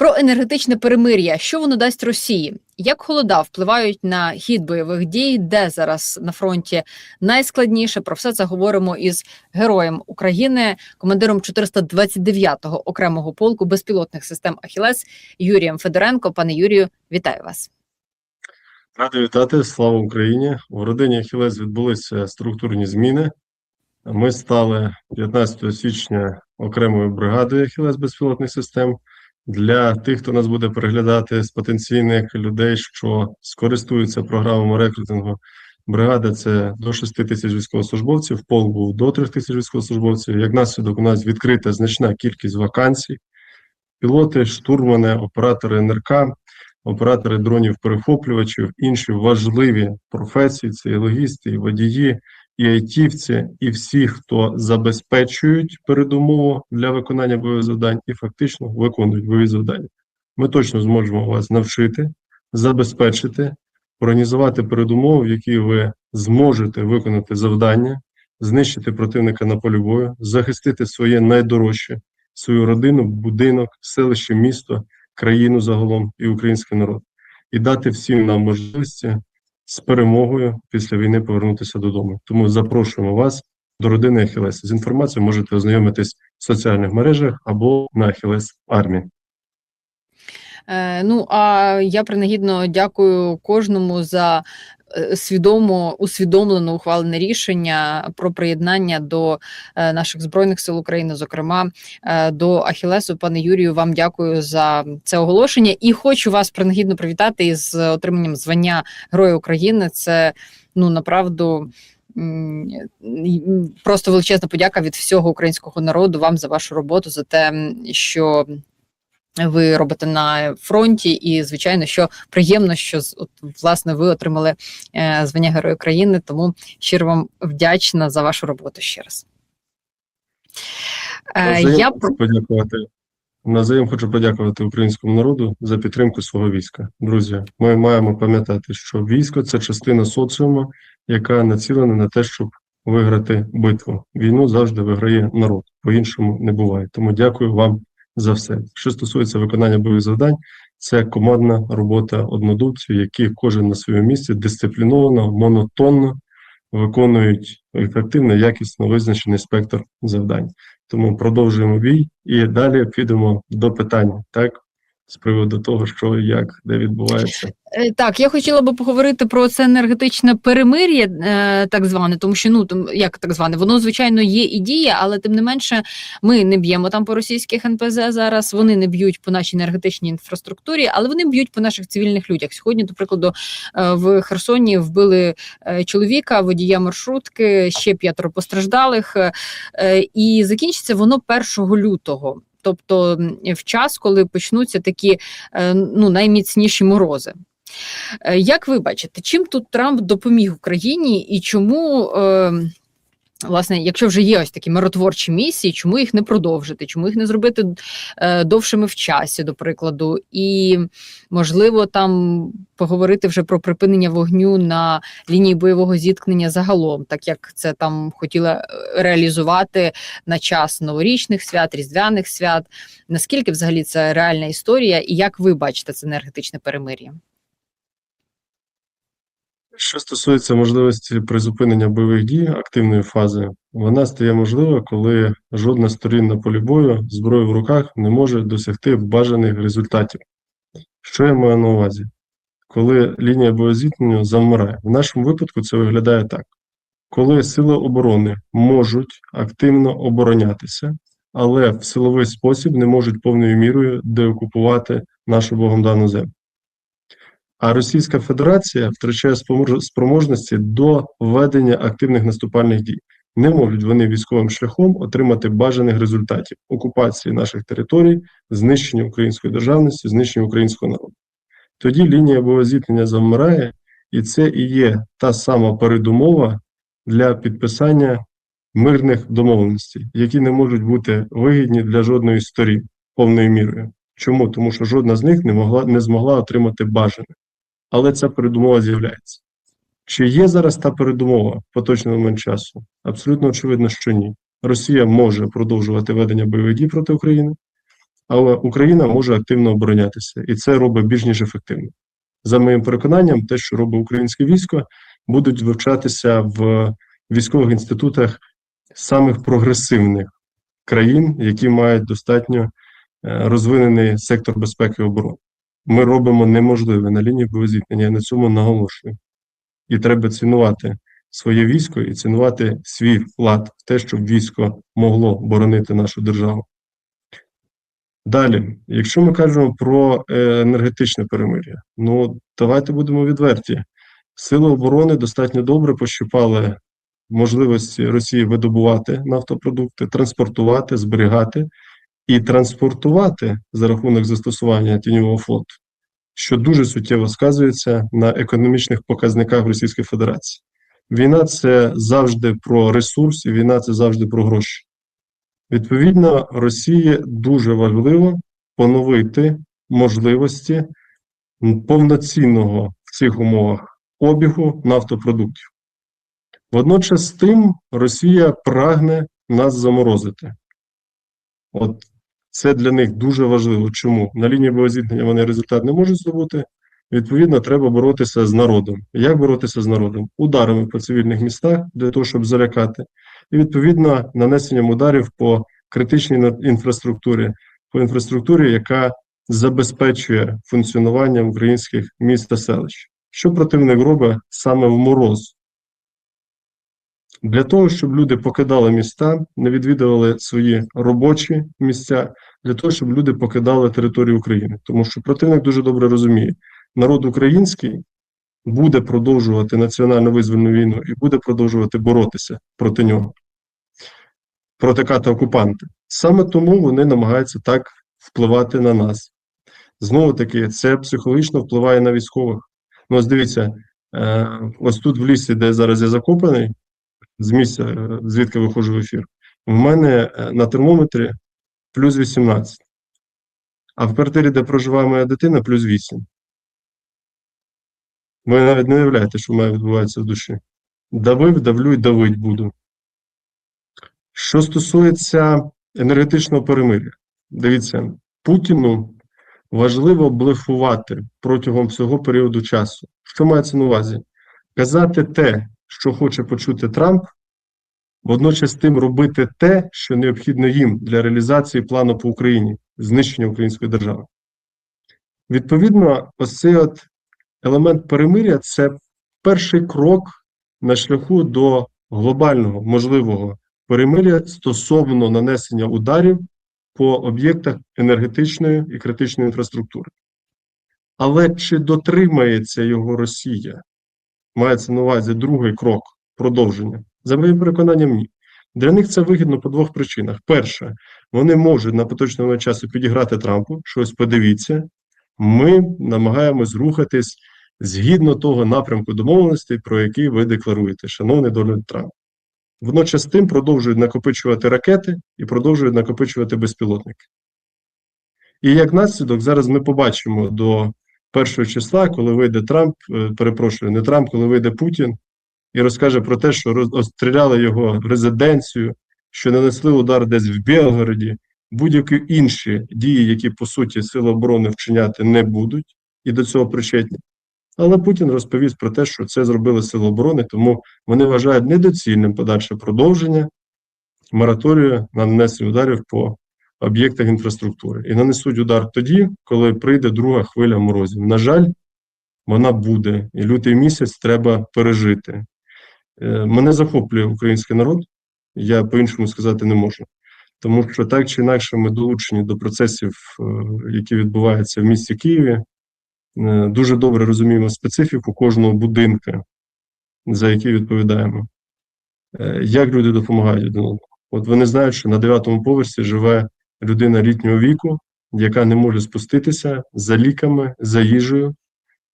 Про енергетичне перемир'я, що воно дасть Росії? Як холода впливають на хід бойових дій, де зараз на фронті найскладніше? Про все це говоримо із героєм України, командиром 429-го окремого полку безпілотних систем Ахілес Юрієм Федоренко. Пане Юрію, вітаю вас. Радий вітати, слава Україні! У родині Ахілес відбулися структурні зміни. Ми стали 15 січня окремою бригадою Ахілес безпілотних систем. Для тих, хто нас буде переглядати з потенційних людей, що скористуються програмами рекрутингу, бригада це до 6 тисяч військовослужбовців, полк був до 3 тисяч військовослужбовців. Як наслідок, у нас відкрита значна кількість вакансій. Пілоти, штурмани, оператори НРК, оператори дронів-перехоплювачів, інші важливі професії, це і логісти, і водії, і айтівці, і всі, хто забезпечують передумову для виконання бойових завдань і фактично виконують бойові завдання. Ми точно зможемо вас навчити, забезпечити, організувати передумову, в якій ви зможете виконати завдання, знищити противника на полі бою, захистити своє найдорожче, свою родину, будинок, селище, місто, країну загалом і український народ, і дати всім нам можливості з перемогою після війни повернутися додому. Тому запрошуємо вас до родини Ахілес. З інформацією можете ознайомитись в соціальних мережах або на Ахілес Армії. Е, ну а я принагідно дякую кожному за свідомо усвідомлено ухвалене рішення про приєднання до е, наших збройних сил України, зокрема е, до Ахілесу. Пане Юрію, вам дякую за це оголошення і хочу вас принагідно привітати із отриманням звання Героя України. Це ну направду. Просто величезна подяка від всього українського народу вам за вашу роботу, за те, що ви робите на фронті, і звичайно, що приємно, що от, власне ви отримали е, звання Героя України. Тому щиро вам вдячна за вашу роботу ще раз. Е, я хочу подякувати. Назаєм хочу подякувати українському народу за підтримку свого війська. Друзі, ми маємо пам'ятати, що військо це частина соціуму, яка націлена на те, щоб виграти битву. Війну завжди виграє народ, по-іншому не буває. Тому дякую вам за все. Що стосується виконання бойових завдань, це командна робота однодумців, які кожен на своєму місці дисципліновано, монотонно виконують ефективно, якісно визначений спектр завдань. Тому продовжуємо бій і далі підемо до питання, так? З приводу того, що як, де відбувається. Е, Так, я хотіла би поговорити про це енергетичне перемир'я, е, так зване, тому що ну там як так зване, воно звичайно є і діє, але тим не менше ми не б'ємо там по російських НПЗ зараз. Вони не б'ють по нашій енергетичній інфраструктурі, але вони б'ють по наших цивільних людях. Сьогодні, до прикладу, е, в Херсоні вбили чоловіка, водія маршрутки, ще п'ятеро постраждалих, і закінчиться воно 1 лютого. Тобто в час, коли почнуться такі е, ну найміцніші морози. Е, Як ви бачите, чим тут Трамп допоміг Україні і чому, е, власне, якщо вже є ось такі миротворчі місії, чому їх не продовжити, чому їх не зробити е, довшими в часі, до прикладу, і можливо там поговорити вже про припинення вогню на лінії бойового зіткнення загалом, так як це там хотіла е, реалізувати на час новорічних свят, різдвяних свят. Наскільки взагалі це реальна історія, і як ви бачите це енергетичне перемир'я? Що стосується можливості призупинення бойових дій активної фази, вона стає можлива, коли жодна сторін на полі бою зброю в руках не може досягти бажаних результатів. Що я маю на увазі? Коли лінія боєзіткнення завмирає. В нашому випадку це виглядає так: коли сили оборони можуть активно оборонятися, але в силовий спосіб не можуть повною мірою деокупувати нашу Богом дану землю. А Російська Федерація втрачає спроможності до ведення активних наступальних дій. Не можуть вони військовим шляхом отримати бажаних результатів окупації наших територій, знищення української державності, знищення українського народу. Тоді лінія боєзіткнення завмирає, і це і є та сама передумова для підписання мирних домовленостей, які не можуть бути вигідні для жодної сторін повною мірою. Чому? Тому що жодна з них не могла не змогла отримати бажане. Але ця передумова з'являється. Чи є зараз та передумова в поточний момент часу? Абсолютно очевидно, що ні. Росія може продовжувати ведення бойових дій проти України, але Україна може активно оборонятися, і це робить більш ніж ефективно. За моїм переконанням, те, що робить українське військо, будуть вивчатися в військових інститутах самих прогресивних країн, які мають достатньо е, розвинений сектор безпеки і оборони. Ми робимо неможливе на лінії боєзіткнення, я на цьому наголошую. І треба цінувати своє військо і цінувати свій вклад в те, щоб військо могло боронити нашу державу. Далі, якщо ми кажемо про е, енергетичне перемир'я, ну давайте будемо відверті. Сили оборони достатньо добре пощупали можливості Росії видобувати нафтопродукти, транспортувати, зберігати і транспортувати за рахунок застосування тіньового флоту, що дуже суттєво сказується на економічних показниках Російської Федерації. Війна це завжди про ресурс, і війна це завжди про гроші. Відповідно, Росії дуже важливо поновити можливості повноцінного в цих умовах обігу нафтопродуктів. Водночас з тим Росія прагне нас заморозити. От це для них дуже важливо. Чому? На лінії боєзіткнення вони результат не можуть здобути. Відповідно, треба боротися з народом. Як боротися з народом? Ударами по цивільних містах для того, щоб залякати, і відповідно нанесенням ударів по критичній інфраструктурі, по інфраструктурі, яка забезпечує функціонування українських міст та селищ. Що противник робить саме в мороз? Для того, щоб люди покидали міста, не відвідували свої робочі місця, для того, щоб люди покидали територію України. Тому що противник дуже добре розуміє, народ український буде продовжувати національно визвольну війну і буде продовжувати боротися проти нього, проти ката окупанта. Саме тому вони намагаються так впливати на нас. Знову таки, це психологічно впливає на військових. Ну, ось дивіться, е, ось тут в лісі, де зараз я закопаний, з місця, е, звідки виходжу в ефір, в мене е, на термометрі плюс 18. А в квартирі, де проживає моя дитина, плюс 8. Ви навіть не уявляєте, що в мене відбувається в душі. Давив, давлю і давить буду. Що стосується енергетичного перемир'я, дивіться, Путіну важливо блефувати протягом всього періоду часу. Що мається на увазі? Казати те, що хоче почути Трамп, водночас тим робити те, що необхідно їм для реалізації плану по Україні, знищення української держави. Відповідно, ось цей от елемент перемиря це перший крок на шляху до глобального можливого перемиря стосовно нанесення ударів по об'єктах енергетичної і критичної інфраструктури. Але чи дотримається його Росія? Мається на увазі другий крок продовження. За моїм переконанням, ні. Для них це вигідно по двох причинах. Перше, вони можуть на поточний момент часу підіграти Трампу, щось подивіться. Ми намагаємось рухатись згідно того напрямку домовленостей, про який ви декларуєте, шановний Дональд Трамп. Водночас тим продовжують накопичувати ракети і продовжують накопичувати безпілотники. І як наслідок, зараз ми побачимо до першого числа, коли вийде Трамп, е, перепрошую, не Трамп, коли вийде Путін і розкаже про те, що розстріляли його резиденцію, що нанесли удар десь в Білгороді, будь-які інші дії, які по суті сили оборони вчиняти не будуть, і до цього причетні. Але Путін розповість про те, що це зробили сили оборони, тому вони вважають недоцільним подальше продовження мораторію на нанесення ударів по об'єктах інфраструктури. І нанесуть удар тоді, коли прийде друга хвиля морозів. На жаль, вона буде, і лютий місяць треба пережити. Е, Мене захоплює український народ, я по-іншому сказати не можу. Тому що так чи інакше ми долучені до процесів, е, які відбуваються в місті Києві. Е, Дуже добре розуміємо специфіку кожного будинка, за який відповідаємо. Як люди допомагають один одному? От вони знають, що на дев'ятому поверсі живе людина літнього віку, яка не може спуститися за ліками, за їжею,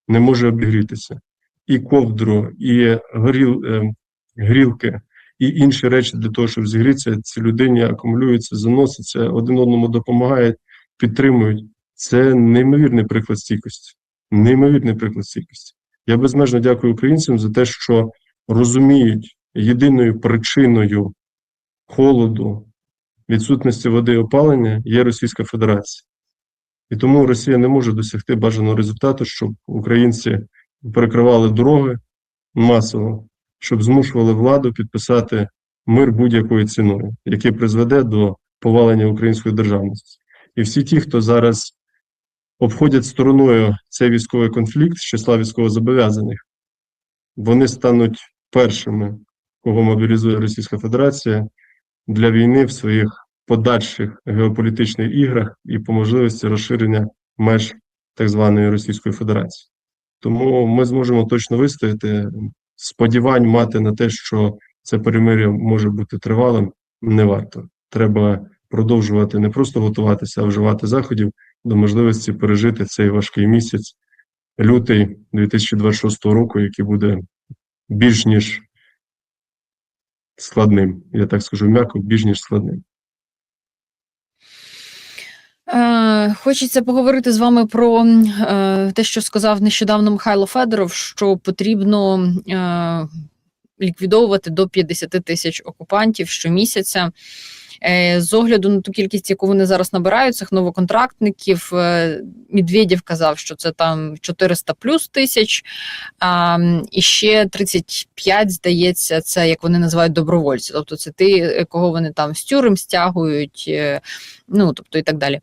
не може обігрітися. І ковдру, і горіл, е, грілки, і інші речі для того, щоб зігрітися, ці людині акумулюються, заносяться, один одному допомагають, підтримують. Це неймовірний приклад стійкості. Неймовірний приклад стійкості. Я безмежно дякую українцям за те, що розуміють єдиною причиною холоду, відсутності води і опалення є Російська Федерація. І тому Росія не може досягти бажаного результату, щоб українці перекривали дороги масово, щоб змушували владу підписати мир будь-якою ціною, який призведе до повалення української державності. І всі ті, хто зараз обходять стороною цей військовий конфлікт з числа військовозобов'язаних, вони стануть першими, кого мобілізує Російська Федерація для війни в своїх подальших геополітичних іграх і по можливості розширення меж так званої Російської Федерації. Тому ми зможемо точно вистояти. Сподівань мати на те, що це перемир'я може бути тривалим, не варто. Треба продовжувати не просто готуватися, а вживати заходів до можливості пережити цей важкий місяць, лютий 2026 року, який буде більш ніж складним. Я так скажу м'яко, більш ніж складним. Е, хочеться поговорити з вами про е, те, що сказав нещодавно Михайло Федоров, що потрібно е, ліквідовувати до 50 тисяч окупантів щомісяця. Е, З огляду на ту кількість, яку вони зараз набирають, цих новоконтрактників, е, Медведєв казав, що це там 400 плюс тисяч, а, і ще 35, здається, це як вони називають добровольці. Тобто це ті, е, кого вони там з тюрем стягують, ну тобто і так далі.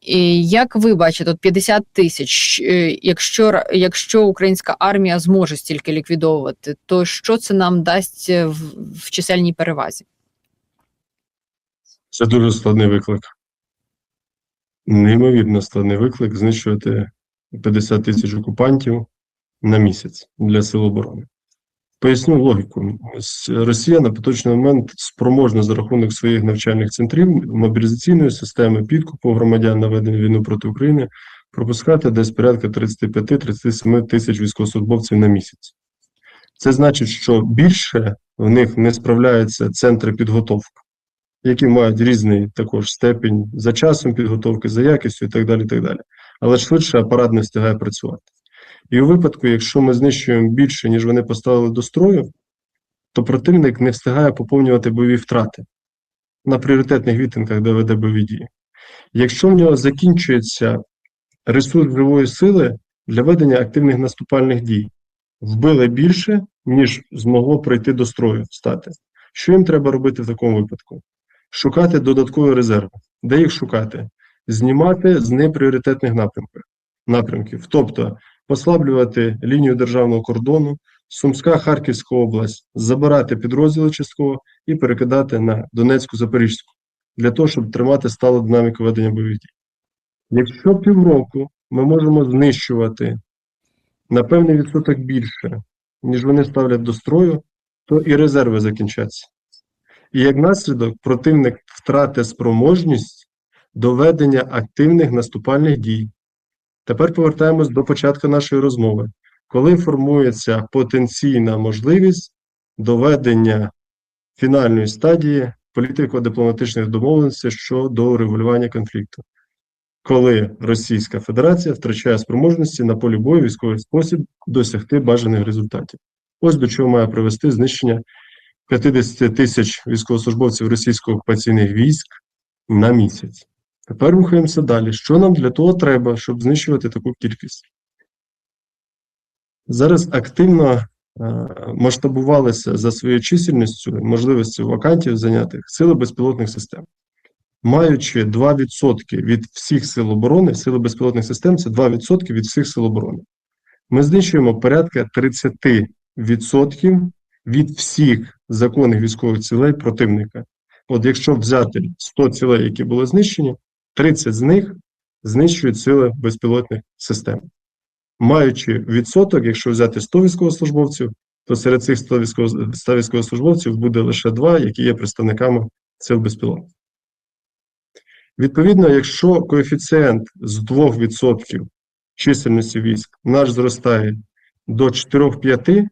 І як ви бачите, от 50 тисяч, якщо, якщо українська армія зможе стільки ліквідовувати, то що це нам дасть в, в чисельній перевазі? Це дуже складний виклик. Неймовірно складний виклик знищувати 50 тисяч окупантів на місяць для Сил оборони. Поясню логіку. Росія на поточний момент спроможна за рахунок своїх навчальних центрів, мобілізаційної системи, підкупу громадян на ведення війни проти України пропускати десь порядка 35-37 тисяч військовослужбовців на місяць. Це значить, що більше в них не справляються центри підготовки які мають різний також степінь за часом підготовки, за якістю і так далі. і так далі. Але швидше апарат не встигає працювати. І у випадку, якщо ми знищуємо більше, ніж вони поставили до строю, то противник не встигає поповнювати бойові втрати на пріоритетних відтинках, де веде бойові дії. Якщо в нього закінчується ресурс живої сили для ведення активних наступальних дій, вбили більше, ніж змогло прийти до строю стати. Що їм треба робити в такому випадку? Шукати додаткові резерви. Де їх шукати? Знімати з непріоритетних напрямків. напрямків. Тобто послаблювати лінію державного кордону, Сумська, Харківська область, забирати підрозділи частково і перекидати на Донецьку, Запорізьку, для того, щоб тримати сталу динаміку ведення бойових дій. Якщо півроку ми можемо знищувати на певний відсоток більше, ніж вони ставлять до строю, то і резерви закінчаться. І як наслідок противник втратить спроможність до ведення активних наступальних дій. Тепер повертаємось до початку нашої розмови. Коли формується потенційна можливість доведення фінальної стадії політико-дипломатичних домовленостей щодо регулювання конфлікту, коли Російська Федерація втрачає спроможності на полі бою військовий спосіб досягти бажаних результатів. Ось до чого має привести знищення 50 тисяч військовослужбовців російських окупаційних військ на місяць. Тепер рухаємося далі. Що нам для того треба, щоб знищувати таку кількість? Зараз активно е, масштабувалися за своєю чисельністю, можливістю вакантів зайнятих сили безпілотних систем. Маючи 2% від всіх сил оборони, сили безпілотних систем це 2% від всіх сил оборони. Ми знищуємо порядка 30% від всіх законних військових цілей противника. От якщо взяти 100 цілей, які були знищені, 30 з них знищують сили безпілотних систем. Маючи відсоток, якщо взяти 100 військовослужбовців, то серед цих 100 військово- 100 військовослужбовців буде лише 2, які є представниками сил безпілотних. Відповідно, якщо коефіцієнт з 2% чисельності військ наш зростає до 4-5,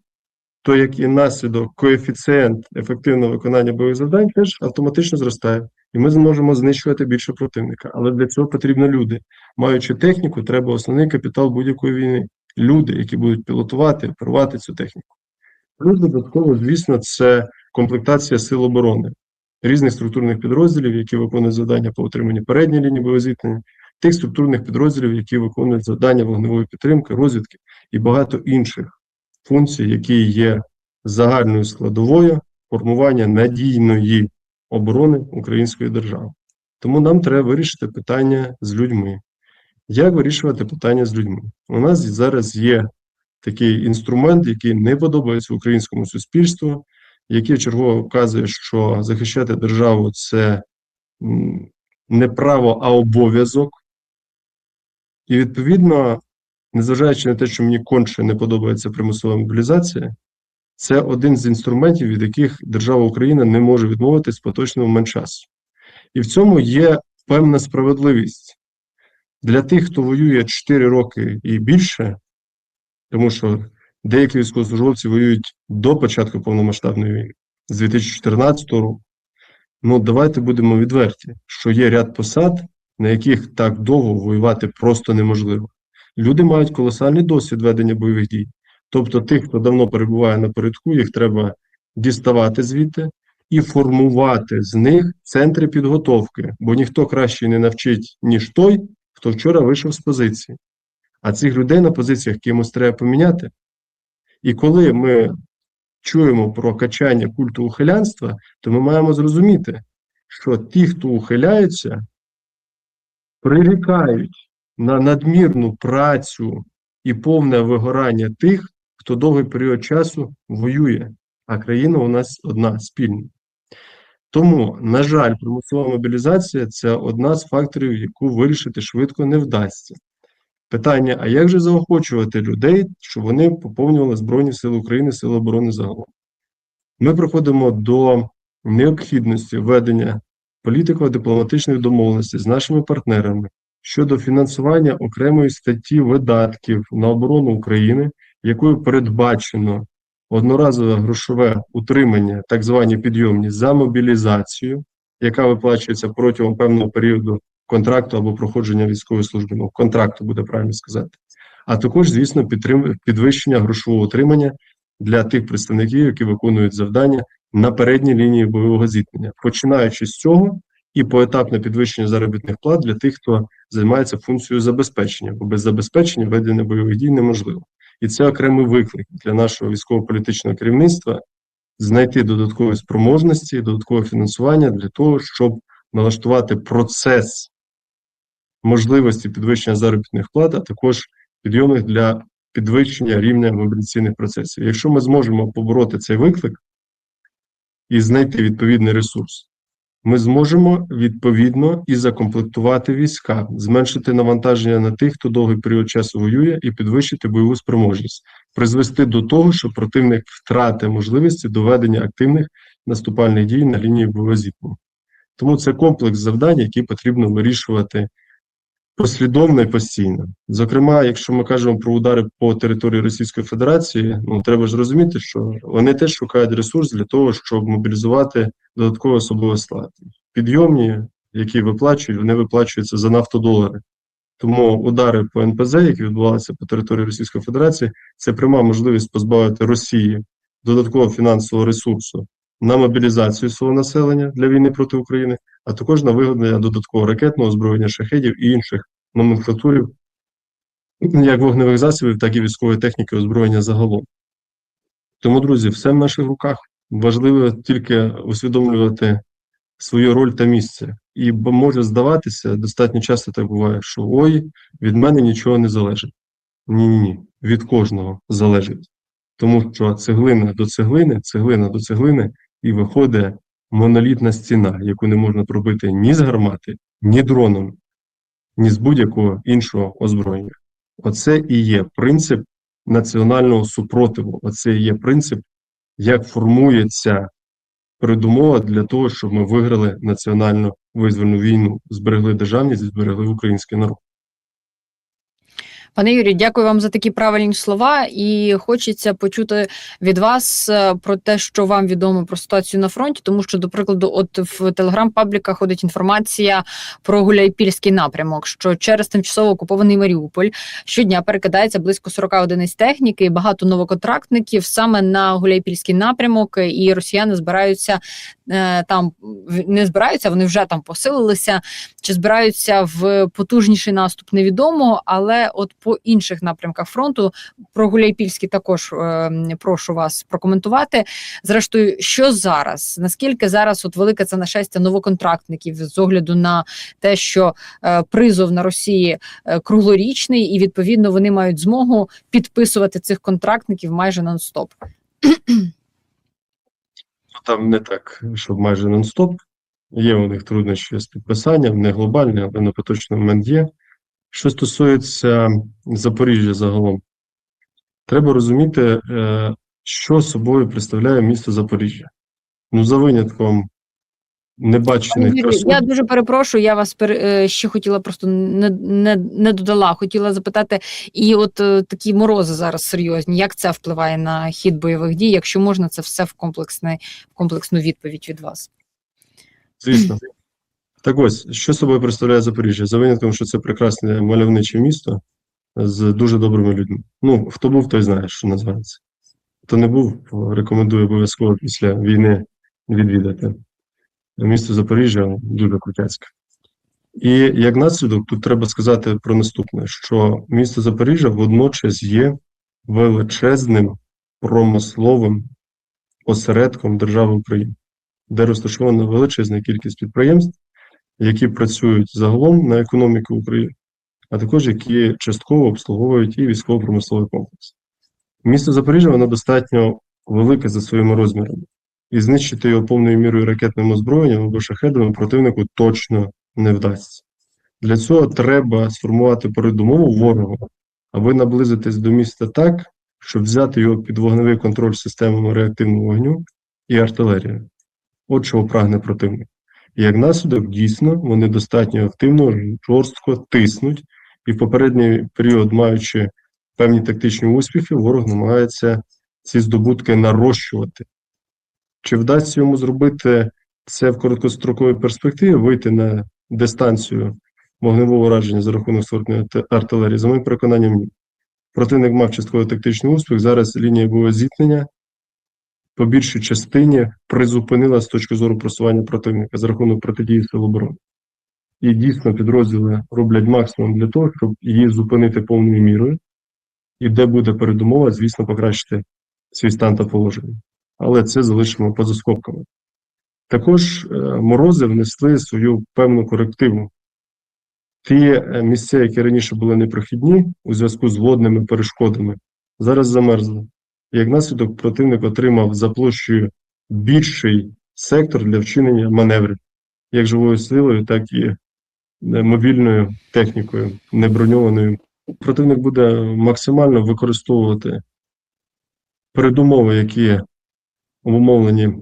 то як і наслідок коефіцієнт ефективного виконання бойових завдань теж автоматично зростає, і ми зможемо знищувати більше противника. Але для цього потрібно люди. Маючи техніку, треба основний капітал будь-якої війни. Люди, які будуть пілотувати, оперувати цю техніку. Плюс додатково, звісно, це комплектація сил оборони різних структурних підрозділів, які виконують завдання по утриманні передньої лінії бойового зіткнення, тих структурних підрозділів, які виконують завдання вогневої підтримки, розвідки і багато інших функцій, які є загальною складовою формування надійної оборони української держави. Тому нам треба вирішити питання з людьми. Як вирішувати питання з людьми? У нас зараз є такий інструмент, який не подобається українському суспільству, який чергово вказує, що захищати державу це не право, а обов'язок. І відповідно, незважаючи на те, що мені конче не подобається примусова мобілізація, це один з інструментів, від яких держава Україна не може відмовитись в поточний момент часу. І в цьому є певна справедливість для тих, хто воює 4 роки і більше, тому що деякі військовослужбовці воюють до початку повномасштабної війни з 2014 року. Ну, давайте будемо відверті, що є ряд посад, на яких так довго воювати просто неможливо. Люди мають колосальний досвід ведення бойових дій. Тобто, тих, хто давно перебуває на передку, їх треба діставати звідти і формувати з них центри підготовки, бо ніхто краще не навчить, ніж той, хто вчора вийшов з позиції. А цих людей на позиціях кимось треба поміняти. І коли ми чуємо про качання культу ухилянства, то ми маємо зрозуміти, що ті, хто ухиляються, прирікають на надмірну працю і повне вигорання тих, хто довгий період часу воює, а країна у нас одна спільна. Тому, на жаль, примусова мобілізація це одна з факторів, яку вирішити швидко не вдасться. Питання: а як же заохочувати людей, щоб вони поповнювали Збройні Сили України, Сили оборони загалом? Ми приходимо до необхідності введення політико-дипломатичних домовленостей з нашими партнерами щодо фінансування окремої статті видатків на оборону України, якою передбачено одноразове грошове утримання, так звані підйомні за мобілізацію, яка виплачується протягом певного періоду контракту або проходження військової служби, ну контракту буде правильно сказати. А також, звісно, підтрим... підвищення грошового утримання для тих представників, які виконують завдання на передній лінії бойового зіткнення, починаючи з цього і поетапне підвищення заробітних плат для тих, хто займається функцією забезпечення, бо без забезпечення ведення бойових дій неможливо. І це окремий виклик для нашого військово-політичного керівництва знайти додаткові спроможності, додаткове фінансування для того, щоб налаштувати процес можливості підвищення заробітних плат, а також підйомних для підвищення рівня мобілізаційних процесів. Якщо ми зможемо побороти цей виклик і знайти відповідний ресурс, ми зможемо відповідно і закомплектувати війська, зменшити навантаження на тих, хто довгий період часу воює, і підвищити бойову спроможність, призвести до того, що противник втратить можливості доведення активних наступальних дій на лінії зіткнення. Тому це комплекс завдань, які потрібно вирішувати послідовно і постійно. Зокрема, якщо ми кажемо про удари по території Російської Федерації, ну треба ж розуміти, що вони теж шукають ресурс для того, щоб мобілізувати додатковий особовий склад. Підйомні, які виплачують, вони виплачуються за нафтодолари. Тому удари по НПЗ, які відбувалися по території Російської Федерації, це пряма можливість позбавити Росії додаткового фінансового ресурсу на мобілізацію свого населення для війни проти України, а також на виготовлення додаткового ракетного озброєння шахедів і інших номенклатурів, як вогневих засобів, так і військової техніки озброєння загалом. Тому, друзі, все в наших руках. Важливо тільки усвідомлювати свою роль та місце. І може здаватися, достатньо часто так буває, що ой, від мене нічого не залежить. Ні, ні, ні, від кожного залежить. Тому що цеглина до цеглини, цеглина до цеглини, і виходить монолітна стіна, яку не можна пробити ні з гармати, ні дроном, ні з будь-якого іншого озброєння. Оце і є принцип національного супротиву. Оце і є принцип, як формується передумова для того, щоб ми виграли національну визвольну війну, зберегли державність зберегли український народ. Пане Юрію, дякую вам за такі правильні слова. І хочеться почути від вас е, про те, що вам відомо про ситуацію на фронті, тому що, до прикладу, от в телеграм-пабліках ходить інформація про Гуляйпільський напрямок, що через тимчасово окупований Маріуполь щодня перекидається близько 40 одиниць техніки і багато новоконтрактників саме на Гуляйпільський напрямок, і росіяни збираються е, там не збираються, вони вже там посилилися. Чи збираються в потужніший наступ, невідомо. Але от по інших напрямках фронту про Гуляйпільський також е, прошу вас прокоментувати. Зрештою, що зараз? Наскільки зараз от велике це нашестя новоконтрактників з огляду на те, що е, призов на Росії е, круглорічний, і відповідно вони мають змогу підписувати цих контрактників майже нон-стоп. Ну, Там не так, щоб майже нон-стоп. Є у них труднощі з підписанням, не глобальні, але на поточний момент є. Що стосується Запоріжжя загалом, треба розуміти, е, що собою представляє місто Запоріжжя. Ну, за винятком небачених Юрію, красот. Я дуже перепрошую. Я вас пер, е, ще хотіла просто не, не, не додала. Хотіла запитати, і от е, такі морози зараз серйозні. Як це впливає на хід бойових дій? Якщо можна, це все в комплексне в комплексну відповідь від вас. Звісно. Так ось, що собою представляє Запоріжжя? За винятком, що це прекрасне мальовниче місто з дуже добрими людьми. Ну, хто був, той знає, що називається. Хто не був, рекомендую обов'язково після війни відвідати. Місто Запоріжжя дуже крутяцьке. І як наслідок, тут треба сказати про наступне: що місто Запоріжжя водночас є величезним промисловим осередком держави України де розташована величезна кількість підприємств, які працюють загалом на економіку України, а також які частково обслуговують і військово-промисловий комплекс. Місто Запоріжжя воно достатньо велике за своїми розмірами, і знищити його повною мірою ракетним озброєнням або шахедами противнику точно не вдасться. Для цього треба сформувати передумову ворогу, аби наблизитись до міста так, щоб взяти його під вогневий контроль системами реактивного вогню і артилерією. От чого прагне противник. І як наслідок, дійсно, вони достатньо активно, жорстко тиснуть, і в попередній період, маючи певні тактичні успіхи, ворог намагається ці здобутки нарощувати. Чи вдасться йому зробити це в короткостроковій перспективі, вийти на дистанцію вогневого ураження за рахунок створення артилерії? За моїм переконанням, ні. Противник мав частково тактичний успіх. Зараз лінія бойового зіткнення по більшій частині призупинила з точки зору просування противника за рахунок протидії сил оборони. І дійсно підрозділи роблять максимум для того, щоб її зупинити повною мірою, і де буде передумова, звісно, покращити свій стан та положення. Але це залишимо поза скобками. Також е, морози внесли свою певну корективу. Ті е, місця, які раніше були непрохідні у зв'язку з водними перешкодами, зараз замерзли. Як наслідок, противник отримав за площею більший сектор для вчинення маневрів, як живою силою, так і е, мобільною технікою, неброньованою. Противник буде максимально використовувати передумови, які обумовлені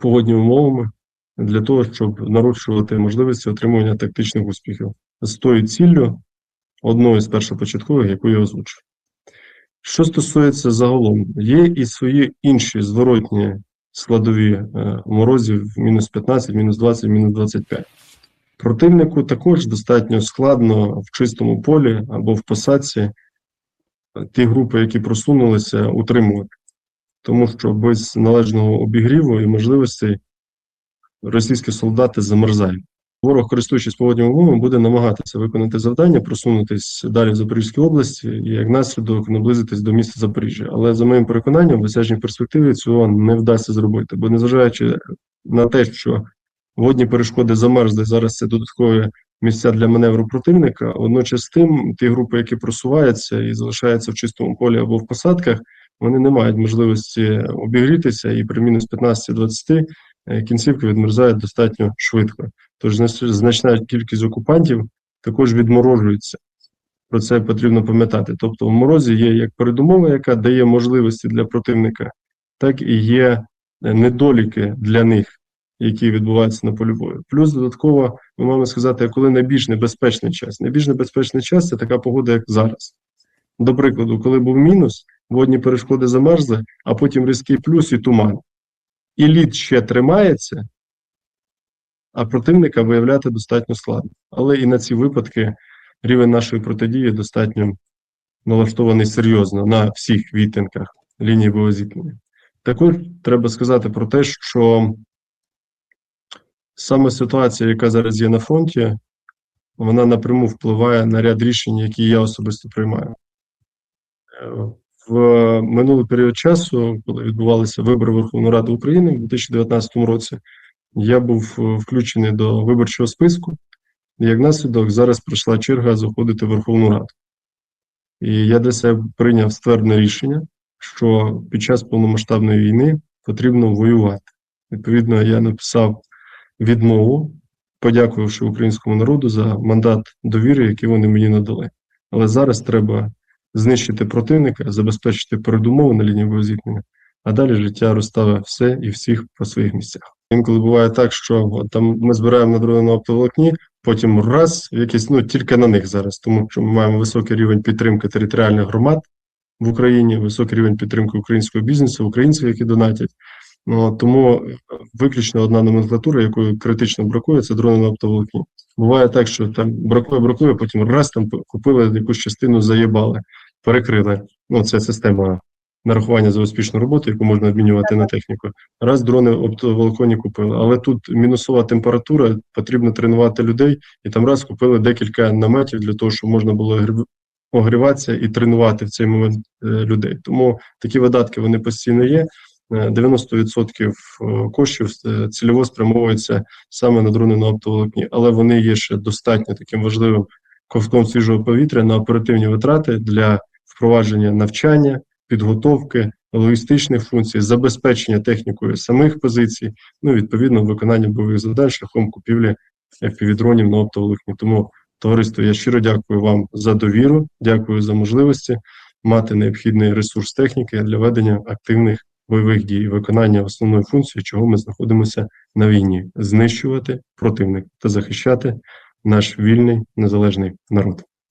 погодніми умовами, для того, щоб нарощувати можливості отримування тактичних успіхів з тою ціллю, одною з першопочаткових, яку я озвучив. Що стосується загалом, є і свої інші зворотні складові е, морозів мінус 15, мінус 20, мінус 25. Противнику також достатньо складно в чистому полі або в посадці е, ті групи, які просунулися, утримувати. Тому що без належного обігріву і можливостей російські солдати замерзають. Ворог, користуючись погодніми умовами, буде намагатися виконати завдання, просунутись далі в Запорізькій області і як наслідок наблизитись до міста Запоріжжя. Але за моїм переконанням, в осяжній перспективі цього не вдасться зробити, бо незважаючи на те, що водні перешкоди замерзли, зараз це додаткові місця для маневру противника. Водночас тим, ті групи, які просуваються і залишаються в чистому полі або в посадках, вони не мають можливості обігрітися, і при мінус 15-20 е, кінцівки відмерзають достатньо швидко. Тож значна кількість окупантів також відморожується. Про це потрібно пам'ятати. Тобто в морозі є як передумова, яка дає можливості для противника, так і є е, недоліки для них, які відбуваються на полі бою. Плюс додатково ми маємо сказати, коли найбільш небезпечний час. Найбільш небезпечний час це така погода, як зараз. До прикладу, коли був мінус, водні перешкоди замерзли, а потім різкий плюс і туман. І лід ще тримається, а противника виявляти достатньо складно. Але і на ці випадки рівень нашої протидії достатньо налаштований серйозно на всіх відтинках лінії боєзіткнення. Також треба сказати про те, що саме ситуація, яка зараз є на фронті, вона напряму впливає на ряд рішень, які я особисто приймаю. В минулий період часу, коли відбувалися вибори Верховної Ради України в 2019 році, я був е, включений до виборчого списку. І як наслідок, зараз прийшла черга заходити в Верховну Раду. І я для себе прийняв ствердне рішення, що під час повномасштабної війни потрібно воювати. Відповідно, я написав відмову, подякувавши українському народу за мандат довіри, який вони мені надали. Але зараз треба знищити противника, забезпечити передумови на лінії боєзіткнення, а далі життя розставить все і всіх по своїх місцях. Інколи буває так, що там ми збираємо на дрони на оптоволокні, потім раз, якісь, ну тільки на них зараз, тому що ми маємо високий рівень підтримки територіальних громад в Україні, високий рівень підтримки українського бізнесу, українців, які донатять. Ну, тому виключно одна номенклатура, якої критично бракує, це дрони на оптоволокні. Буває так, що там бракує, бракує, потім раз там купили якусь частину, заєбали, перекрили. Ну, це система нарахування за успішну роботу, яку можна обмінювати на техніку. Раз дрони оптоволоконні купили, але тут мінусова температура, потрібно тренувати людей, і там раз купили декілька наметів для того, щоб можна було огріватися і тренувати в цей момент е, людей. Тому такі видатки вони постійно є. Е, 90% е, коштів е, цільово спрямовується саме на дрони на оптоволокні, але вони є ще достатньо таким важливим ковтком свіжого повітря на оперативні витрати для впровадження навчання, підготовки, логістичних функцій, забезпечення технікою самих позицій, ну відповідно виконання бойових завдань шляхом купівлі FPV-дронів на оптоволокні. Тому, товариство, я щиро дякую вам за довіру, дякую за можливості мати необхідний ресурс техніки для ведення активних бойових дій, виконання основної функції, чого ми знаходимося на війні: знищувати противника та захищати наш вільний незалежний народ.